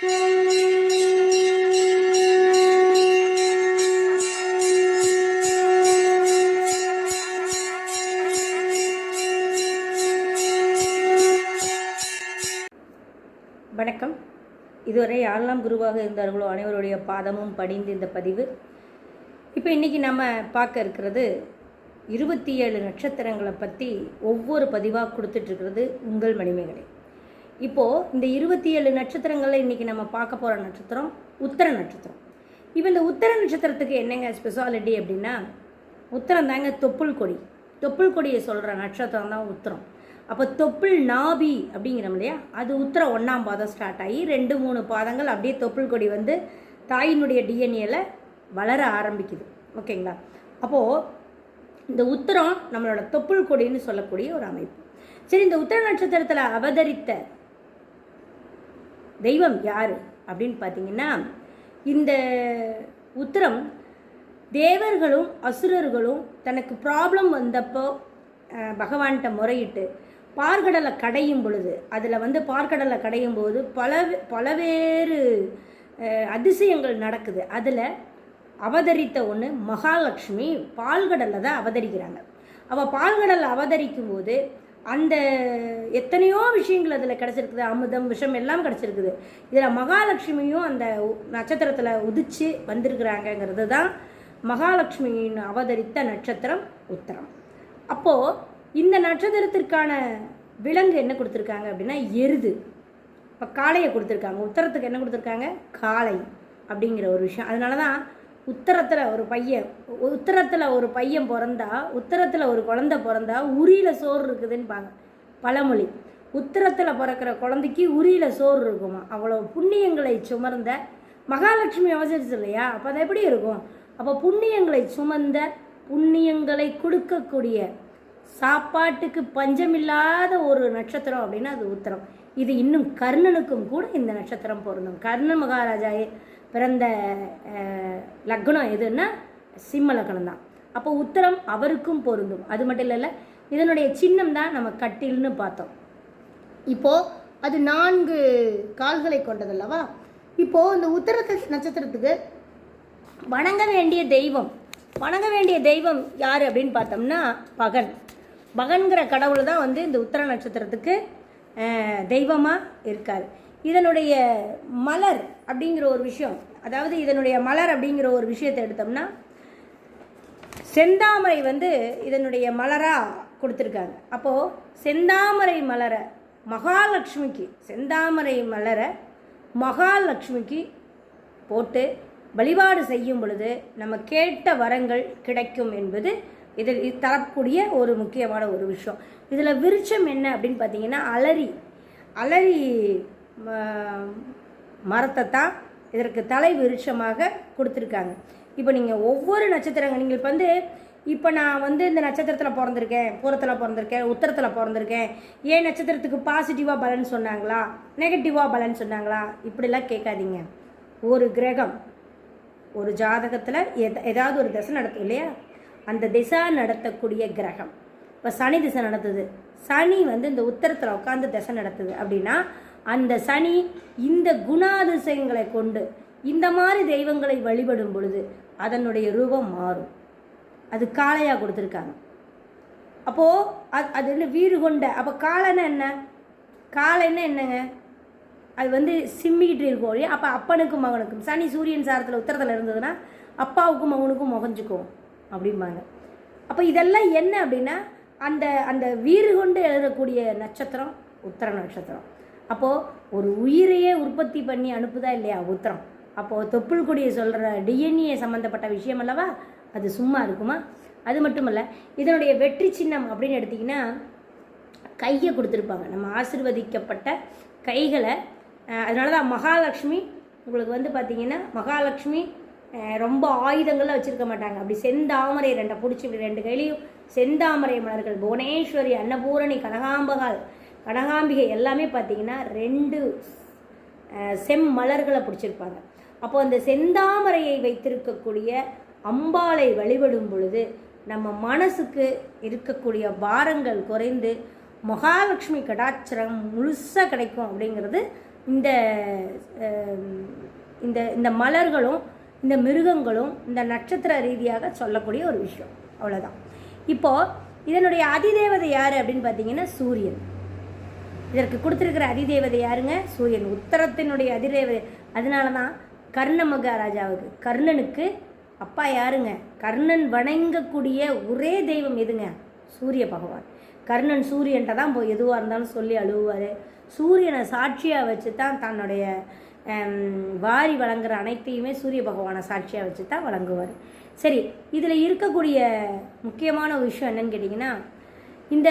வணக்கம். இதுவரை யாரெல்லாம் குருவாக இருந்தார்களோ அனைவருடைய பாதமும் படிந்து இந்த பதிவு. இப்போ இன்றைக்கி நம்ம பார்க்க இருக்கிறது இருபத்தி ஏழு நட்சத்திரங்களை பற்றி ஒவ்வொரு பதிவாக கொடுத்துட்ருக்கிறது உங்கள் மணிமேகலை. இப்போது இந்த இருபத்தி ஏழு நட்சத்திரங்களில் இன்றைக்கி நம்ம பார்க்க போகிற நட்சத்திரம் உத்தர நட்சத்திரம். இப்போ இந்த உத்தர நட்சத்திரத்துக்கு என்னங்க ஸ்பெஷாலிட்டி அப்படின்னா உத்தரம் தாங்க தொப்புள் கொடி. தொப்புள் கொடியை சொல்கிற நட்சத்திரம் தான் உத்தரம். அப்போ தொப்புள் நாபி அப்படிங்கிறோம் இல்லையா? அது உத்தர ஒன்றாம் பாதம் ஸ்டார்ட் ஆகி ரெண்டு மூணு பாதங்கள் அப்படியே தொப்புள் கொடி வந்து தாயினுடைய டிஎன்ஏல வளர ஆரம்பிக்குது. ஓகேங்களா? அப்போது இந்த உத்தரம் நம்மளோட தொப்புள் கொடின்னு சொல்லக்கூடிய ஒரு அமைப்பு. சரி இந்த உத்தர நட்சத்திரத்தில் அவதரித்த தெய்வம் யார் அப்படின்னு பார்த்தீங்கன்னா இந்த உத்தரம் தேவர்களும் அசுரர்களும் தனக்கு ப்ராப்ளம் வந்தப்போ பகவான்கிட்ட முறையிட்டு பார்க்கடலை கடையும் பொழுது அதில் வந்து பார்க்கடலை கடையும் போது பல பலவேறு அதிசயங்கள் நடக்குது. அதில் அவதரித்த ஒன்று மகாலட்சுமி பால்கடலில் தான் அவதரிக்கிறாங்க. அவள் பால்கடலில் அவதரிக்கும் போது அந்த எத்தனையோ விஷயங்கள் அதில் கிடச்சிருக்குது. அமுதம் விஷம் எல்லாம் கிடச்சிருக்குது. இதில் மகாலட்சுமியும் அந்த நட்சத்திரத்தில் உதிச்சு வந்திருக்கிறாங்கங்கிறது தான் மகாலட்சுமியின் அவதரித்த நட்சத்திரம் உத்தரம். அப்போது இந்த நட்சத்திரத்திற்கான விலங்கு என்ன கொடுத்துருக்காங்க அப்படின்னா எருது. இப்போ காளையை கொடுத்துருக்காங்க. உத்தரத்துக்கு என்ன கொடுத்துருக்காங்க? காளை அப்படிங்கிற ஒரு விஷயம். அதனால தான் உத்தரத்தில் ஒரு பையன் உத்தரத்தில் ஒரு பையன் பிறந்தா உத்தரத்தில் ஒரு குழந்த பிறந்தா உரியில் சோறு இருக்குதுன்னுபாங்க பழமொழி. உத்தரத்தில் பிறக்கிற குழந்தைக்கு உரியில் சோறு இருக்குமா? அவ்வளோ புண்ணியங்களை சுமர்ந்த மகாலட்சுமி அவசரிச்சு இல்லையா? அப்போ அது எப்படி இருக்கும்? அப்போ புண்ணியங்களை சுமந்த புண்ணியங்களை கொடுக்கக்கூடிய சாப்பாட்டுக்கு பஞ்சமில்லாத ஒரு நட்சத்திரம் அப்படின்னா அது உத்தரம். இது இன்னும் கர்ணனுக்கும் கூட இந்த நட்சத்திரம் பொருந்தும். கர்ண மகாராஜா பிறந்த லக்னம் எதுன்னா சிம்ம லக்னம் தான் அப்போ உத்தரம் அவருக்கும் பொருந்தும். அது மட்டும் இல்லைல்ல இதனுடைய சின்னம் தான் நம்ம கட்டில்னு பார்த்தோம். இப்போது அது நான்கு கால்களை கொண்டதல்லவா? இப்போது இந்த உத்தர நட்சத்திரத்துக்கு வணங்க வேண்டிய தெய்வம். வணங்க வேண்டிய தெய்வம் யார் அப்படின்னு பார்த்தோம்னா பகன். பகன்கிற கடவுள் தான் வந்து இந்த உத்தர நட்சத்திரத்துக்கு தெய்வமாக இருக்கார். இதனுடைய மலர் அப்படிங்கிற ஒரு விஷயம் அதாவது இதனுடைய மலர் அப்படிங்கிற ஒரு விஷயத்தை எடுத்தோம்னா செந்தாமரை வந்து இதனுடைய மலராக கொடுத்துருக்காங்க. அப்போது செந்தாமரை மலரை மகாலட்சுமிக்கு செந்தாமரை மலரை மகாலட்சுமிக்கு போட்டு வழிபாடு செய்யும் பொழுது நம்ம கேட்ட வரங்கள் கிடைக்கும் என்பது இதில் இது தரக்கூடிய ஒரு முக்கியமான ஒரு விஷயம். இதில் விருட்சம் என்ன அப்படின்னு பார்த்தீங்கன்னா அலரி. அலரி மரத்தை தான் இதற்கு தலை விருட்சமாக கொடுத்துருக்காங்க. இப்போ நீங்கள் ஒவ்வொரு நட்சத்திரங்கள் நீங்கள் இப்போ வந்து இப்போ நான் வந்து இந்த நட்சத்திரத்தில் பிறந்திருக்கேன் பூரத்தில் பிறந்திருக்கேன் உத்தரத்தில் பிறந்திருக்கேன். ஏன் நட்சத்திரத்துக்கு பாசிட்டிவாக பலன் சொன்னாங்களா? நெகட்டிவாக பலன் சொன்னாங்களா? இப்படிலாம் கேட்காதீங்க. ஒரு கிரகம் ஒரு ஜாதகத்தில் எத ஏதாவது ஒரு திசை நடத்தும் இல்லையா? அந்த திசை நடத்தக்கூடிய கிரகம். இப்போ சனி திசை நடத்துது. சனி வந்து இந்த உத்தரத்தில் உட்காந்து திசை நடத்துது அப்படின்னா அந்த சனி இந்த குணாதிசயங்களை கொண்டு இந்த மாதிரி தெய்வங்களை வழிபடும் பொழுது அதனுடைய ரூபம் மாறும். அது காளையாக கொடுத்துருக்காங்க. அப்போது அது அது என்ன வீடு கொண்ட அப்போ காளைன்னா என்ன? காளைன்னா என்னங்க? அது வந்து சிம்மிக்கிட்டு இருக்கும் இல்லையா அப்போ அப்பனுக்கும் மகனுக்கும். சனி சூரியன் சாரத்தில் உத்தரத்தில் இருந்ததுன்னா அப்பாவுக்கும் மகனுக்கும் முகஞ்சுக்கும் அப்படிம்பாங்க. அப்போ இதெல்லாம் என்ன அப்படின்னா அந்த அந்த வீறு கொண்டு எழுதக்கூடிய நட்சத்திரம் உத்தர நட்சத்திரம். அப்போது ஒரு உயிரையே உற்பத்தி பண்ணி அனுப்புதா இல்லையா? உத்தரம். அப்போது தொப்புள் கொடியை சொல்கிற டிஎன்ஏ சம்மந்தப்பட்ட விஷயம் அல்லவா? அது சும்மா இருக்குமா? அது மட்டுமல்ல இதனுடைய வெற்றி சின்னம் அப்படின்னு எடுத்திங்கன்னா கையை கொடுத்துருப்பாங்க. நம்ம ஆசிர்வதிக்கப்பட்ட கைகளை அதனால தான் மகாலட்சுமி உங்களுக்கு வந்து பார்த்திங்கன்னா மகாலட்சுமி ரொம்ப ஆயுதங்கள்லாம் வச்சுருக்க மாட்டாங்க. அப்படி செந்தாமரை ரெண்டை பிடிச்சி இப்படி ரெண்டு கையிலையும் செந்தாமரை மலர்கள் புவனேஸ்வரி அன்னபூரணி கனகாம்பகால் கனகாம்பிகை எல்லாமே பார்த்தீங்கன்னா ரெண்டு செம்மலர்களை பிடிச்சிருப்பாங்க. அப்போ அந்த செந்தாமரையை வைத்திருக்கக்கூடிய அம்பாளை வழிபடும் பொழுது நம்ம மனசுக்கு இருக்கக்கூடிய பாரங்கள் குறைந்து மகாலட்சுமி கடாச்சரம் முழுசாக கிடைக்கும் அப்படிங்கிறது இந்த இந்த இந்த மலர்களும் இந்த மிருகங்களும் இந்த நட்சத்திர ரீதியாக சொல்லக்கூடிய ஒரு விஷயம். அவ்வளோதான் இப்போது இதனுடைய அதிதேவதை யார் அப்படின்னு பார்த்தீங்கன்னா சூரியன். இதற்கு கொடுத்துருக்கிற அதிதேவதை யாருங்க? சூரியன். உத்தரத்தினுடைய அதிதேவதை. அதனால தான் கர்ண மகாராஜாவுக்கு கர்ணனுக்கு அப்பா யாருங்க? கர்ணன் வணங்கக்கூடிய ஒரே தெய்வம் எதுங்க? சூரிய பகவான். கர்ணன் சூரியன்ட்ட தான் போய் எதுவாக இருந்தாலும் சொல்லி அழுவார் சூரியனை சாட்சியாக வச்சு தான் தன்னுடைய வாரி வழங்குற அனைத்தையுமே சூரிய பகவானை சாட்சியாக வச்சு தான் வழங்குவார். சரி இதில் இருக்கக்கூடிய முக்கியமான ஒரு விஷயம் என்னன்னு கேட்டிங்கன்னா இந்த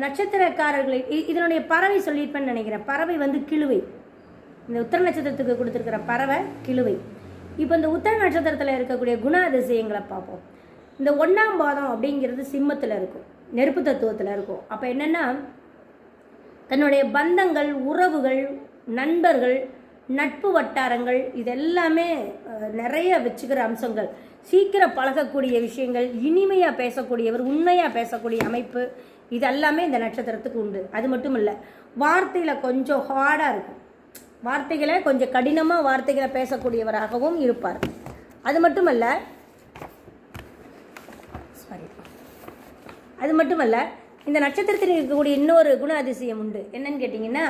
நட்சத்திரக்காரர்களை இ- இதனுடைய பறவை சொல்லியிருப்பேன்னு நினைக்கிறேன். பறவை வந்து கிழுவை இந்த உத்தர நட்சத்திரத்துக்கு கொடுத்துருக்கிற பறவை கிழுவை இப்போ இந்த உத்தர நட்சத்திரத்தில் இருக்கக்கூடிய குணாதிசயங்களை பார்ப்போம். இந்த ஒன்றாம் பாதம் அப்படிங்கிறது சிம்மத்தில் இருக்கும். நெருப்பு தத்துவத்தில் இருக்கும். அப்போ என்னென்னா தன்னுடைய பந்தங்கள் உறவுகள் நண்பர்கள் நட்பு வட்டாரங்கள் இதெல்லாமே நிறைய வச்சுக்கிற அம்சங்கள். சீக்கிரம் பழகக்கூடிய விஷயங்கள் இனிமையாக பேசக்கூடியவர் உண்மையாக பேசக்கூடிய அமைப்பு இதெல்லாமே இந்த நட்சத்திரத்துக்கு உண்டு. அது மட்டும் இல்லை வார்த்தையில் கொஞ்சம் ஹார்டாக இருக்கும். வார்த்தைகளை கொஞ்சம் கடினமாக வார்த்தைகளை பேசக்கூடியவராகவும் இருப்பார். அது மட்டுமல்ல சாரி அது மட்டுமல்ல இந்த நட்சத்திரத்தில் இருக்கக்கூடிய இன்னொரு குண அதிசயம் உண்டு. என்னன்னு கேட்டிங்கன்னா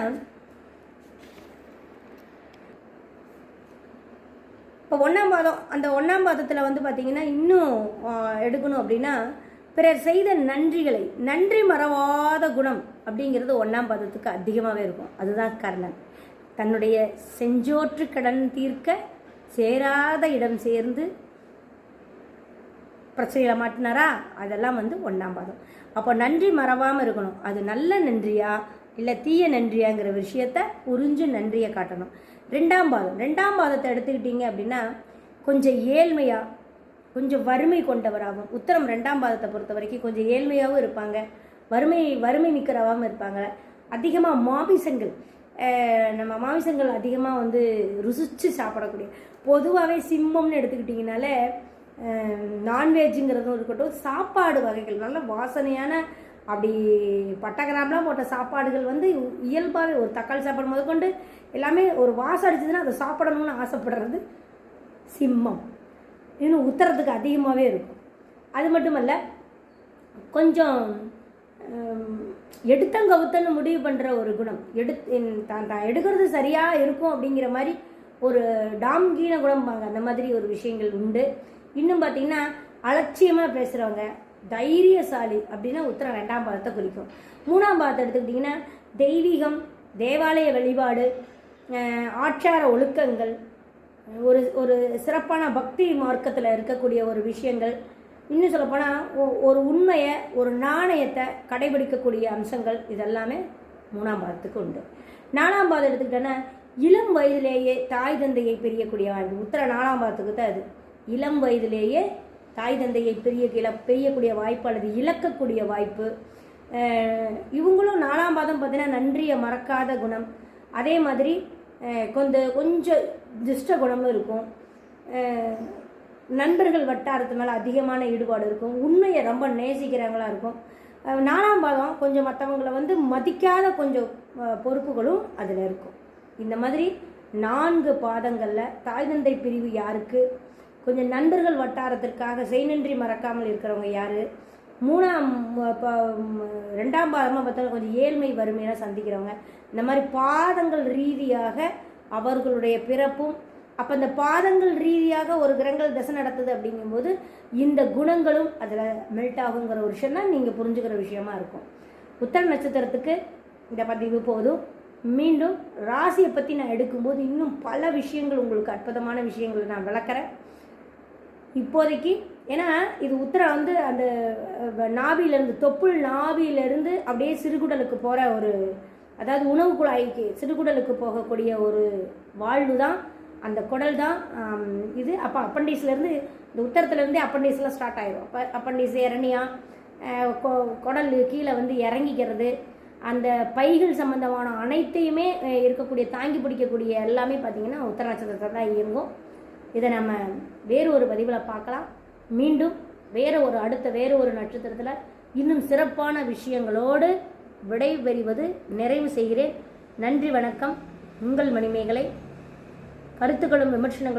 இப்போ ஒன்றாம் பாதம் அந்த ஒன்றாம் பாதத்தில் வந்து பார்த்திங்கன்னா இன்னும் எடுக்கணும் அப்படின்னா பிறர் செய்த நன்றிகளை நன்றி மறவாத குணம் அப்படிங்கிறது ஒன்றாம் பாதத்துக்கு அதிகமாகவே இருக்கும். அதுதான் கர்ணன். தன்னுடைய செஞ்சோற்று கடன் தீர்க்க சேராத இடம் சேர்ந்து பிரச்சனையில் மாட்டினாரா? அதெல்லாம் வந்து ஒன்றாம் பாதம். அப்போ நன்றி மறவாமல் இருக்கணும். அது நல்ல நன்றியா இல்லை தீய நன்றியாங்கிற விஷயத்த புரிஞ்சு நன்றியை காட்டணும். ரெண்டாம் பாதம். ரெண்டாம் பாதத்தை எடுத்துக்கிட்டீங்க அப்படின்னா கொஞ்சம் ஏழ்மையாக கொஞ்சம் வறுமை கொண்டவராகவும் உத்தரம் ரெண்டாம் பாதத்தை பொறுத்த வரைக்கும் கொஞ்சம் ஏழ்மையாகவும் இருப்பாங்க. வறுமை வறுமை மிக்கிறவாகவும் இருப்பாங்க. அதிகமாக மாமிசங்கள் நம்ம மாமிசங்கள் அதிகமாக வந்து ருசித்து சாப்பிடக்கூடிய பொதுவாகவே சிம்மம்னு எடுத்துக்கிட்டிங்கனாலே நான்வெஜ்ஜுங்கிறதும் இருக்கட்டும் சாப்பாடு வகைகள் நல்ல வாசனையான அப்படி பட்டகிராம்லாம் போட்ட சாப்பாடுகள் வந்து இயல்பாகவே ஒரு தக்காளி சாப்பாடு முதற்கொண்டு எல்லாமே ஒரு வாசம் அடிச்சதுன்னா அதை சாப்பிடணும்னு ஆசைப்படுறது சிம்மம். இன்னும் உத்தரத்துக்கு அதிகமாகவே இருக்கும். அது மட்டுமல்ல கொஞ்சம் எடுத்தங்கவுத்தன்னு முடிவு பண்ணுற ஒரு குணம். எடுத்து தான் தான் எடுக்கிறது சரியாக இருக்கும் அப்படிங்கிற மாதிரி ஒரு டாம்கீன குணம்பாங்க அந்த மாதிரி ஒரு விஷயங்கள் உண்டு. இன்னும் பார்த்தீங்கன்னா அலட்சியமாக பேசுகிறவங்க தைரியசாலி அப்படின்னா உத்தரம் ரெண்டாம் பாதத்தை குறிக்கும். மூணாம் பாதத்தை எடுத்துக்கிட்டிங்கன்னா தெய்வீகம் தேவாலய வழிபாடு ஆச்சார ஒழுக்கங்கள் ஒரு ஒரு சிறப்பான பக்தி மார்க்கத்தில் இருக்கக்கூடிய ஒரு விஷயங்கள். இன்னும் சொல்லப்போனால் ஒரு உண்மையை ஒரு நாணயத்தை கடைபிடிக்கக்கூடிய அம்சங்கள் இதெல்லாமே மூணாம் பாதத்துக்கு உண்டு. நாலாம் பாதம் எடுத்துக்கிட்டோன்னா இளம் வயதிலேயே தாய் தந்தையை பிரியக்கூடிய வாழ்வு உத்தர நாலாம் பாதத்துக்கு தான் அது. இளம் வயதிலேயே தாய் தந்தையை பிரிய இல பிரியக்கூடிய வாய்ப்பு அல்லது இழக்கக்கூடிய வாய்ப்பு. இவங்களும் நாலாம் பாதம் பார்த்தீங்கன்னா நன்றியை மறக்காத குணம். அதே மாதிரி கொஞ்சம் கொஞ்சம் துஷ்ட குணமும் இருக்கும். நண்பர்கள் வட்டாரத்து மேலே அதிகமான ஈடுபாடு இருக்கும். உண்மையை ரொம்ப நேசிக்கிறவங்களாக இருக்கும். நாலாம் பாதம் கொஞ்சம் மற்றவங்களை வந்து மதிக்காத கொஞ்சம் பொறுப்புகளும் அதில் இருக்கும். இந்த மாதிரி நான்கு பாதங்களில் தாய் தந்தை பிரிவு யாருக்கு? கொஞ்சம் நண்பர்கள் வட்டாரத்திற்காக செய்நன்றி மறக்காமல் இருக்கிறவங்க யார்? மூணாம் இப்போ ரெண்டாம் பாதமாக பார்த்தா கொஞ்சம் ஏழ்மை வறுமையெல்லாம் சந்திக்கிறவங்க. இந்த மாதிரி பாதங்கள் ரீதியாக அவர்களுடைய பிறப்பும் அப்போ இந்த பாதங்கள் ரீதியாக ஒரு கிரகங்கள் தசை நடத்துது அப்படிங்கும்போது இந்த குணங்களும் அதில் மெல்ட் ஆகுங்கிற ஒரு விஷயம் தான் நீங்கள் புரிஞ்சுக்கிற விஷயமா இருக்கும். உத்தர நட்சத்திரத்துக்கு இந்த பதிவு போதும். மீண்டும் ராசியை பற்றி நான் எடுக்கும்போது இன்னும் பல விஷயங்கள் உங்களுக்கு அற்புதமான விஷயங்களை நான் விளக்குறேன். இப்போதைக்கு ஏன்னா இது உத்தரம் வந்து அந்த அஹ், நாபியிலேருந்து தொப்புள் நாபியிலேருந்து அப்படியே சிறுகுடலுக்கு போகிற ஒரு அதாவது உணவு குழாய்க்கு சிறுகுடலுக்கு போகக்கூடிய ஒரு வாழ்வு தான் அந்த குடல் தான் இது. அப்போ அப்பண்டிஸ்லேருந்து இந்த உத்தரத்துலேருந்தே அப்பண்டிஸ்லாம் ஸ்டார்ட் ஆகிடும் அப்போ அப்பண்டிஸ் இரணியா கொ- குடல் கீழே வந்து இறங்கிக்கிறது அந்த பைகள் சம்மந்தமான அனைத்தையுமே இருக்கக்கூடிய தாங்கி பிடிக்கக்கூடிய எல்லாமே பார்த்தீங்கன்னா உத்தர நட்சத்திரத்தை தான் இயங்கும். இதை நம்ம வேறு ஒரு பதிவில் பார்க்கலாம். மீண்டும் வேறு ஒரு அடுத்த வேறு ஒரு நட்சத்திரத்தில் இன்னும் சிறப்பான விஷயங்களோடு விடைபெறுவது நிறைவு செய்கிறேன். நன்றி வணக்கம். உங்கள் மணிமேகலை. கருத்துக்களும் விமர்சனங்களும்